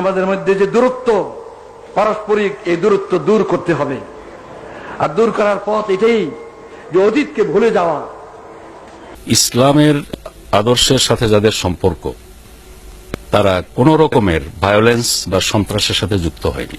আমাদের মধ্যে যে দূরত্ব পারস্পরিক এই দূরত্ব দূর করতে হবে। আর দূর করার পথ এটাই যে অতীতকে ভুলে যাওয়া। ইসলামের আদর্শের সাথে যাদের সম্পর্ক তারা কোন রকমের ভায়োলেন্স বা সন্ত্রাসের সাথে যুক্ত হয়নি।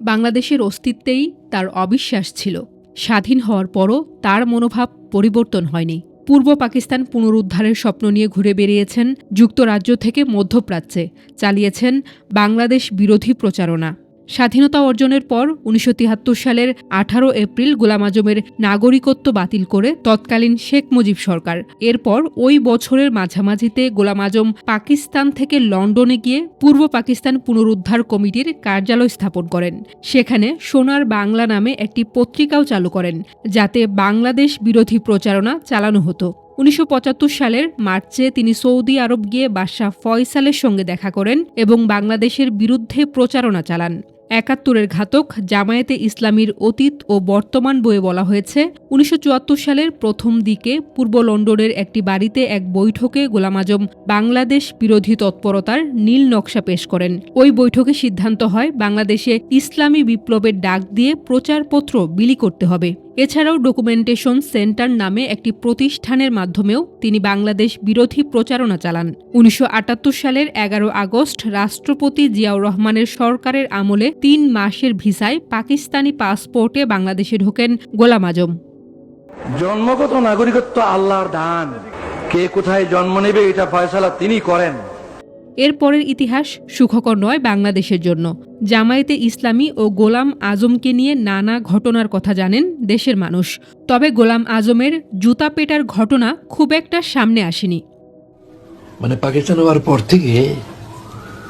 বাংলাদেশের অস্তিত্বেই তার অবিশ্বাস ছিল। স্বাধীন হওয়ার পরও তার মনোভাব পরিবর্তন হয়নি। পূর্ব পাকিস্তান পুনরুদ্ধারের স্বপ্ন নিয়ে ঘুরে বেরিয়েছেন যুক্তরাজ্য থেকে মধ্যপ্রাচ্যে। চালিয়েছেন বাংলাদেশ বিরোধী প্রচারণা। স্বাধীনতা অর্জনের পর উনিশশো তিয়াত্তর সালের আঠারো এপ্রিল গোলাম আজমের নাগরিকত্ব বাতিল করে তৎকালীন শেখ মুজিব সরকার। এরপর ওই বছরের মাঝামাঝিতে গোলাম আজম পাকিস্তান থেকে লন্ডনে গিয়ে পূর্ব পাকিস্তান পুনরুদ্ধার কমিটির কার্যালয় স্থাপন করেন। সেখানে সোনার বাংলা নামে একটি পত্রিকাও চালু করেন, যাতে বাংলাদেশ বিরোধী প্রচারণা চালানো হতো। উনিশশো পঁচাত্তর সালের মার্চে তিনি সৌদি আরব গিয়ে বাদশাহ ফয়সালের সঙ্গে দেখা করেন এবং বাংলাদেশের বিরুদ্ধে প্রচারণা চালান। একাত্তরের ঘাতক জামায়াতে ইসলামীর অতীত ও বর্তমান বইয়ে বলা হয়েছে, উনিশশো চুয়াত্তর সালের প্রথম দিকে পূর্ব লন্ডনের একটি বাড়িতে এক বৈঠকে গোলাম আজম বাংলাদেশ বিরোধী তৎপরতার নীল নকশা পেশ করেন। ওই বৈঠকে সিদ্ধান্ত হয়, বাংলাদেশে ইসলামী বিপ্লবের ডাক দিয়ে প্রচারপত্র বিলি করতে হবে। এছাড়াও ডকুমেন্টেশন সেন্টার নামে একটি প্রতিষ্ঠানের মাধ্যমেও তিনি বাংলাদেশ বিরোধী প্রচারণা চালান। উনিশশো আটাত্তর সালের এগারো আগস্ট রাষ্ট্রপতি জিয়াউর রহমানের সরকারের আমলে তিন মাসের ভিসায় পাকিস্তানি পাসপোর্টে বাংলাদেশে ঢোকেন গোলাম আজম। জন্মগত নাগরিকত্ব আল্লাহর দান। কে কোথায় জন্ম নেবে এটা ফয়সালা তিনি করেন। এরপরের ইতিহাস সুখকর নয় বাংলাদেশের জন্য। জামায়াতে ইসলামী ও গোলাম আজমকে নিয়ে নানা ঘটনার কথা জানেন দেশের মানুষ। তবে গোলাম আজমের জুতা পেটার ঘটনা খুব একটা সামনে আসেনি। মানে পাকিস্তান হওয়ার পর থেকে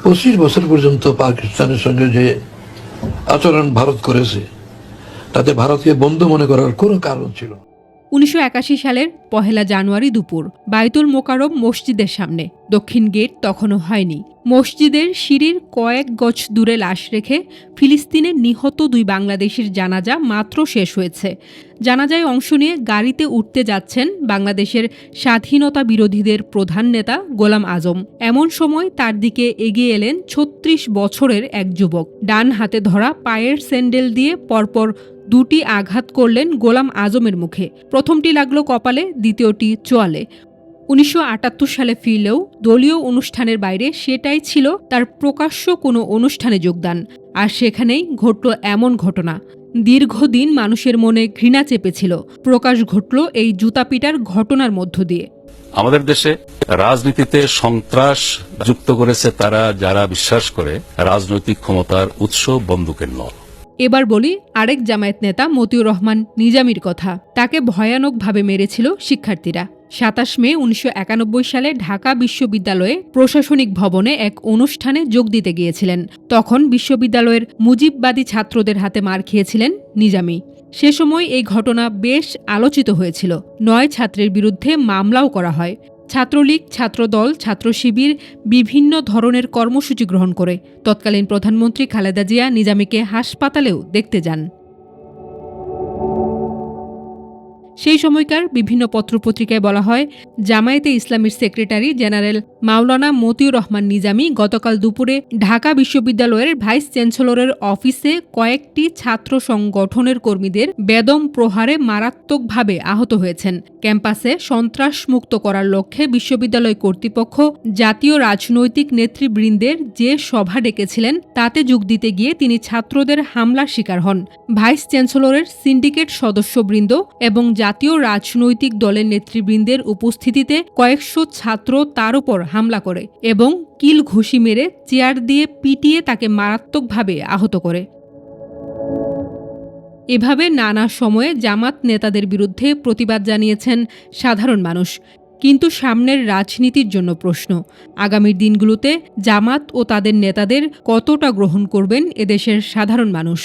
পঁচিশ বছর পর্যন্ত পাকিস্তানের সঙ্গে যে আচরণ ভারত করেছে, তাতে ভারতকে বন্ধু মনে করার কোনো কারণ ছিল না। উনিশশো একাশি সালের পহেলা জানুয়ারি দুপুর। বায়তুল মোকারম মসজিদের সামনে। দক্ষিণ গেট তখনও হয়নি। মসজিদের সিঁড়ির কয়েক গজ দূরে লাশ রেখে ফিলিস্তিনের নিহত দুই বাংলাদেশের জানাজা মাত্র শেষ হয়েছে। জানাজায় অংশ নিয়ে গাড়িতে উঠতে যাচ্ছেন বাংলাদেশের স্বাধীনতা বিরোধীদের প্রধান নেতা গোলাম আজম। এমন সময় তার দিকে এগিয়ে এলেন ছত্রিশ বছরের এক যুবক। ডান হাতে ধরা পায়ের স্যান্ডেল দিয়ে পরপর দুটি আঘাত করলেন গোলাম আজমের মুখে। প্রথমটি লাগল কপালে, দ্বিতীয়টি চোয়ালে। উনিশশো আটাত্তর সালে ফিরলেও দলীয় অনুষ্ঠানের বাইরে সেটাই ছিল তার প্রকাশ্য কোনো অনুষ্ঠানে যোগদান। আর সেখানেই ঘটল এমন ঘটনা। দীর্ঘদিন মানুষের মনে ঘৃণা চেপেছিল। প্রকাশ ঘটল এই জুতাপিটার ঘটনার মধ্য দিয়ে। আমাদের দেশে রাজনীতিতে সন্ত্রাস যুক্ত করেছে তারা যারা বিশ্বাস করে রাজনৈতিক ক্ষমতার উৎস বন্দুকের নল। এবার বলি আরেক জামায়াত নেতা মতিউর রহমান নিজামির কথা। তাকে ভয়ানকভাবে মেরেছিল শিক্ষার্থীরা। সাতাশ মে উনিশশো একানব্বই সালে ঢাকা বিশ্ববিদ্যালয়ে প্রশাসনিক ভবনে এক অনুষ্ঠানে যোগ দিতে গিয়েছিলেন। তখন বিশ্ববিদ্যালয়ের মুজিববাদী ছাত্রদের হাতে মার খেয়েছিলেন নিজামি। সে সময় এই ঘটনা বেশ আলোচিত হয়েছিল। নয় ছাত্রের বিরুদ্ধে মামলাও করা হয়। ছাত্রলীগ, ছাত্রদল ছাত্র শিবির বিভিন্ন ধরনের কর্মসূচি গ্রহণ করে। তৎকালীন প্রধানমন্ত্রী খালেদা জিয়া নিজামীকে হাসপাতালেও দেখতে যান। সেই সময়কার বিভিন্ন পত্রপত্রিকায় বলা হয়, জামায়াতে ইসলামীর সেক্রেটারি জেনারেল মাওলানা মতিউর রহমান নিজামী গতকাল দুপুরে ঢাকা বিশ্ববিদ্যালয়ের ভাইস চ্যান্সেলরের অফিসে কয়েকটি ছাত্র সংগঠনের কর্মীদের বেদম প্রহারে মারাত্মকভাবে আহত হয়েছেন। ক্যাম্পাসে সন্ত্রাসমুক্ত করার লক্ষ্যে বিশ্ববিদ্যালয় কর্তৃপক্ষ জাতীয় রাজনৈতিক নেতৃবৃন্দের যে সভা ডেকেছিলেন, তাতে যোগ দিতে গিয়ে তিনি ছাত্রদের হামলার শিকার হন। ভাইস চ্যান্সেলরের সিন্ডিকেট সদস্যবৃন্দ এবং জাতীয় রাজনৈতিক দলের নেতৃবৃন্দের উপস্থিতিতে কয়েকশো ছাত্র তার উপর হামলা করে এবং কিল ঘুষি মেরে চেয়ার দিয়ে পিটিয়ে তাকে মারাত্মকভাবে আহত করে। এভাবে নানা সময়ে জামাত নেতাদের বিরুদ্ধে প্রতিবাদ জানিয়েছেন সাধারণ মানুষ। কিন্তু সামনের রাজনীতির জন্য প্রশ্ন, আগামীর দিনগুলোতে জামাত ও তাদের নেতাদের কতটা গ্রহণ করবেন এদেশের সাধারণ মানুষ?